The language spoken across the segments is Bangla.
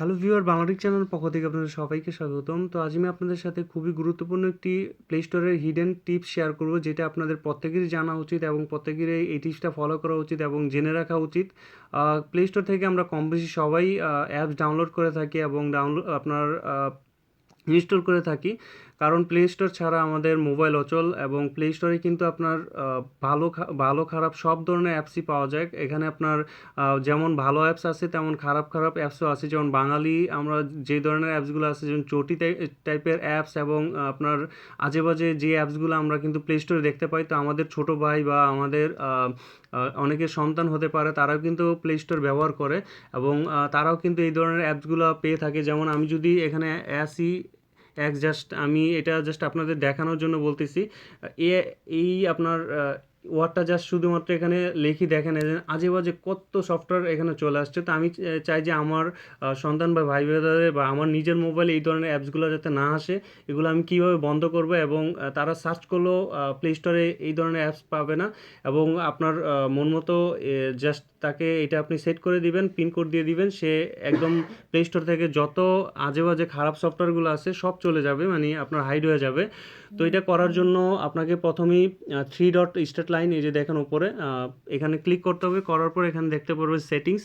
হ্যালো ভিউয়ার বাংলাটিক চ্যানেল পক্ষ থেকে আপনাদের সবাইকে স্বাগতম। তো আজ আমি আপনাদের সাথে খুবই গুরুত্বপূর্ণ একটি প্লে স্টোরের হিডেন টিপস শেয়ার করব, যেটা আপনাদের প্রত্যেকেরই জানা উচিত এবং প্রত্যেকেরই এই টিপসটা ফলো করা উচিত এবং জেনে রাখা উচিত। প্লে স্টোর থেকে আমরা কম বেশি সবাই অ্যাপস ডাউনলোড করে থাকি এবং ডাউনলোড আপনার ইনস্টল করে থাকি। কারণ প্লে স্টোর ছাড়া আমাদের মোবাইল অচল এবং প্লে স্টোরে কিন্তু আপনার ভালো ভালো খারাপ সব ধরনের অ্যাপসই পাওয়া যায়। এখানে আপনার যেমন ভালো অ্যাপস আছে, তেমন খারাপ খারাপ অ্যাপসও আছে। যেমন বাঙালি, আমরা যে ধরনের অ্যাপসগুলো আছে, যেমন চটি টাইপের অ্যাপস এবং আপনার আজে বাজে যে অ্যাপসগুলো আমরা কিন্তু প্লে স্টোরে দেখতে পাই, তো আমাদের ছোট ভাই বা আমাদের অনেকের সন্তান হতে পারে, তারাও কিন্তু প্লে স্টোর ব্যবহার করে এবং তারাও কিন্তু এই ধরনের অ্যাপসগুলো পেয়ে থাকে। যেমন আমি যদি এখানে অ্যাসি এক জাস্ট আমি এটা জাস্ট আপনাদের দেখানোর জন্য বলতেছি। এ, এই আপনার ওয়ার্ডটা জাস্ট শুধুমাত্র এখানে লেখি দেখেন আজে বাজে কত সফটওয়্যার এখানে চলে আসছে। তো আমি চাই যে আমার সন্তান বা ভাই ভাইদের বা আমার নিজের মোবাইলে এই ধরনের অ্যাপসগুলো যাতে না আসে, এগুলো আমি কীভাবে বন্ধ করব এবং তারা সার্চ করলেও প্লে স্টোরে এই ধরনের অ্যাপস পাবে না। এবং আপনার মন মতো জাস্ট তাকে এটা আপনি সেট করে দিবেন পিনকোড দিয়ে দিবেন, সে একদম প্লে স্টোর থেকে যত আজে বাজে খারাপ সফটওয়্যারগুলো আছে সব চলে যাবে মানে আপনার হাইড হয়ে যাবে। তো এটা করার জন্য আপনাকে প্রথমেই থ্রি ডট স্টার্ট লাইন এই যে দেখেন উপরে এখানে ক্লিক করতে হবে, করার পর এখানে দেখতে পারবে সেটিংস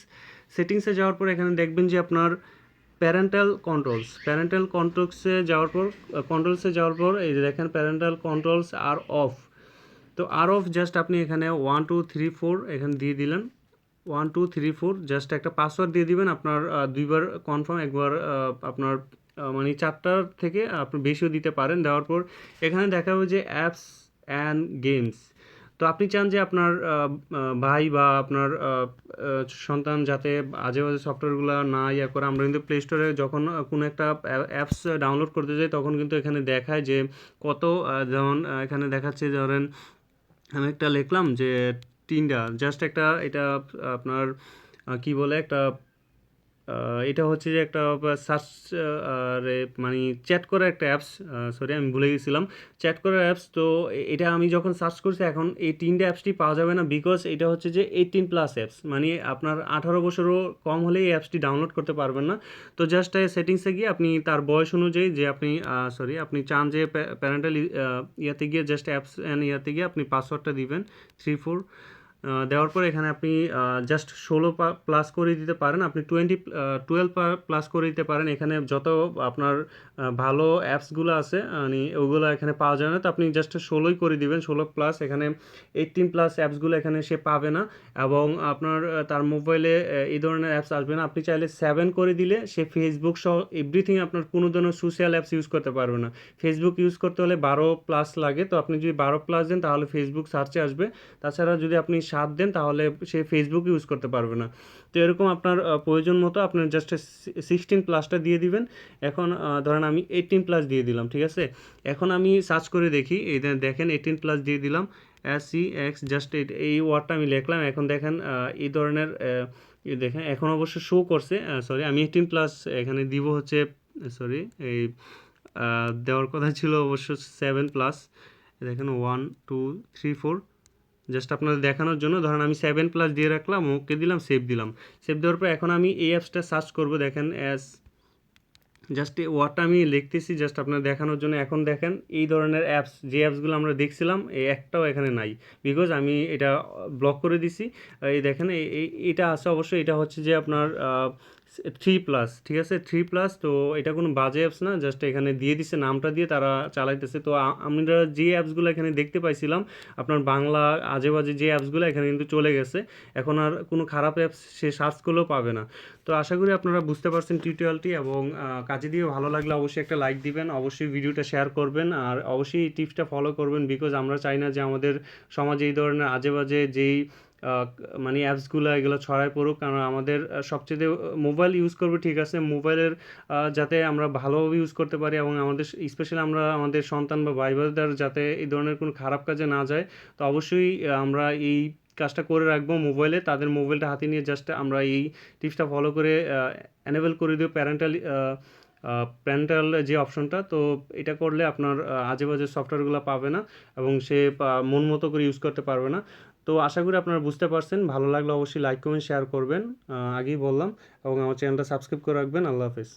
সেটিংসে যাওয়ার পর এখানে দেখবেন যে আপনার প্যারেন্টাল কন্ট্রোলস প্যারেন্টাল কন্ট্রোলসে যাওয়ার পর কন্ট্রোলসে যাওয়ার পর এই যে দেখেন প্যারেন্টাল কন্ট্রোলস আর অফ তো আর অফ জাস্ট আপনি এখানে ওয়ান টু থ্রি ফোর এখানে দিয়ে দিলেন। One two three four just একটা পাসওয়ার্ড দিয়ে দিবেন। আপনার দুইবার কনফার্ম একবার আপনার মানে চারটার থেকে আপনি বেশিও দিতে পারেন। দেওয়ার পর এখানে দেখাবে যে অ্যাপস অ্যান্ড গেমস তো আপনি চান যে আপনার ভাই বা আপনার সন্তান যাতে আজে বাজে সফটওয়্যারগুলো না ইয়া করে, আমরা কিন্তু প্লে স্টোরে যখন কোনো একটা অ্যাপস ডাউনলোড করতে যাই, তখন কিন্তু এখানে দেখায় যে কত যেমন এখানে দেখাচ্ছে, ধরেন, আমি একটা লিখলাম যে তিনটা জাস্ট একটা এটা আপনার কি বলে একটা এটা হচ্ছে যে একটা সার্চ আর মানে চ্যাট করার একটা অ্যাপস সরি আমি ভুলে গেছিলাম। চ্যাট করার অ্যাপস তো এটা আমি যখন সার্চ করছি এখন এই তিনটে অ্যাপসটি পাওয়া যাবে না বিকজ এটা হচ্ছে যে এইটিন প্লাস অ্যাপস মানে আপনার আঠারো বছরও কম হলে এই অ্যাপসটি ডাউনলোড করতে পারবেন না। তো জাস্ট সেটিংসে গিয়ে আপনি তার বয়স অনুযায়ী যে আপনি সরি আপনি চান যে প্যারেন্টাল ইয়াতে গিয়ে জাস্ট অ্যাপস অ্যান্ড ইয়াতে গিয়ে আপনি পাসওয়ার্ডটা দিবেন থ্রি ফোর দেওয়ার পর এখানে আপনি জাস্ট ষোলো প্লাস করে দিতে পারেন। আপনি টোয়েন্টি টুয়েলভ প্লাস করে দিতে পারেন। এখানে যত আপনার ভালো অ্যাপসগুলো আছে মানে ওগুলো এখানে পাওয়া যায় না। তো আপনি জাস্ট ষোলোই করে দিবেন, ষোলো প্লাস এখানে এইটিন প্লাস অ্যাপসগুলো এখানে সে পাবে না। এবং আপনার তার মোবাইলে এই ধরনের অ্যাপস আসবে না। আপনি চাইলে সেভেন করে দিলে সে ফেসবুক সহ এভরিথিং আপনার কোনো ধরনের সোশ্যাল অ্যাপস ইউজ করতে পারবে না। ফেসবুক ইউজ করতে হলে বারো প্লাস লাগে। তো আপনি যদি বারো প্লাস দেন, তাহলে ফেসবুক সার্চে আসবে। তাছাড়া যদি আপনি সাত দেন, তাহলে সে ফেসবুক ইউজ করতে পারবে না। তো এরকম আপনার প্রয়োজন মতো আপনার জাস্ট সিক্সটিন প্লাসটা দিয়ে দিবেন। এখন ধরেন আমি এইটিন প্লাস দিয়ে দিলাম, ঠিক আছে? এখন আমি সার্চ করে দেখি, এই দেখেন এইটিন প্লাস দিয়ে দিলাম এস সি এক্স জাস্ট এই ওয়ার্ডটা আমি লিখলাম। এখন দেখেন এই ধরনের দেখেন, এখন অবশ্য শো করছে সরি আমি এইটিন প্লাস এখানে দিব হচ্ছে সরি এই দেওয়ার কথা ছিল অবশ্য সেভেন প্লাস দেখেন one two three four just আপনাদের দেখানোর জন্য, ধরেন আমি সেভেন প্লাস দিয়ে রাখলাম, ওকে দিলাম সেভ দিলাম। সেভ দেওয়ার পর এখন আমি এই অ্যাপসটা সার্চ করব, দেখেন অ্যাস জাস্ট ওয়ার্ডটা আমি লিখতেছি জাস্ট আপনার দেখানোর জন্য। এখন দেখেন, এই ধরনের অ্যাপস যে অ্যাপসগুলো আমরা দেখছিলাম এই একটাও এখানে নাই। বিকজ আমি এটা ব্লক করে দিছি। এই দেখেন এটা আছে অবশ্যই, এটা হচ্ছে যে আপনার থ্রি প্লাস ঠিক আছে? থ্রি প্লাস তো এটা কোনো বাজে অ্যাপস না জাস্ট এখানে দিয়ে দিছে, নামটা দিয়ে তারা চালাইতেছে। তো আমরা যে অ্যাপসগুলো এখানে দেখতে পাইছিলাম, আপনার বাংলা আজে বাজে যে অ্যাপসগুলো এখানে কিন্তু চলে গেছে। এখন আর কোনো খারাপ অ্যাপস সে সার্চ করলেও পাবে না। তো আশা করি আপনারা বুঝতে পারছেন টিউটোরিয়ালটি এবং কাজে দিয়ে ভালো লাগলে অবশ্যই একটা লাইক দিবেন, অবশ্যই ভিডিওটা শেয়ার করবেন, আর অবশ্যই টিপসটা ফলো করবেন বিকজ আমরা চাই না যে আমাদের সমাজে এই ধরনের আজে বাজে যেই মানে অ্যাপসগুলো এগুলো ছড়ায় পড়ুক। কারণ আমাদের সবচেয়ে মোবাইল ইউজ করব, ঠিক আছে? মোবাইলের যাতে আমরা ভালোভাবে ইউজ করতে পারি এবং আমাদের স্পেশালি আমরা আমাদের সন্তান বা ভাই বোনদের যাতে এই ধরনের কোনো খারাপ কাজে না যায়, তো অবশ্যই আমরা এই কাজটা করে রাখব মোবাইলে তাদের মোবাইলটা হাতে নিয়ে জাস্ট আমরা এই টিপসটা ফলো করে অ্যানেবল করে দিও প্যারেন্টাল প্যারেন্টাল যে অপশনটা তো এটা করলে আপনার আজে বাজে সফটওয়্যারগুলো পাবে না এবং সে মন মতো করে ইউজ করতে পারবে না। তো আশা করি আপনারা বুঝতে পারছেন। ভালো লাগলে অবশ্যই লাইক কমেন্ট শেয়ার করবেন। আগেই বললাম এবং আমার চ্যানেলটা সাবস্ক্রাইব করে রাখবেন। আল্লাহ হাফেজ।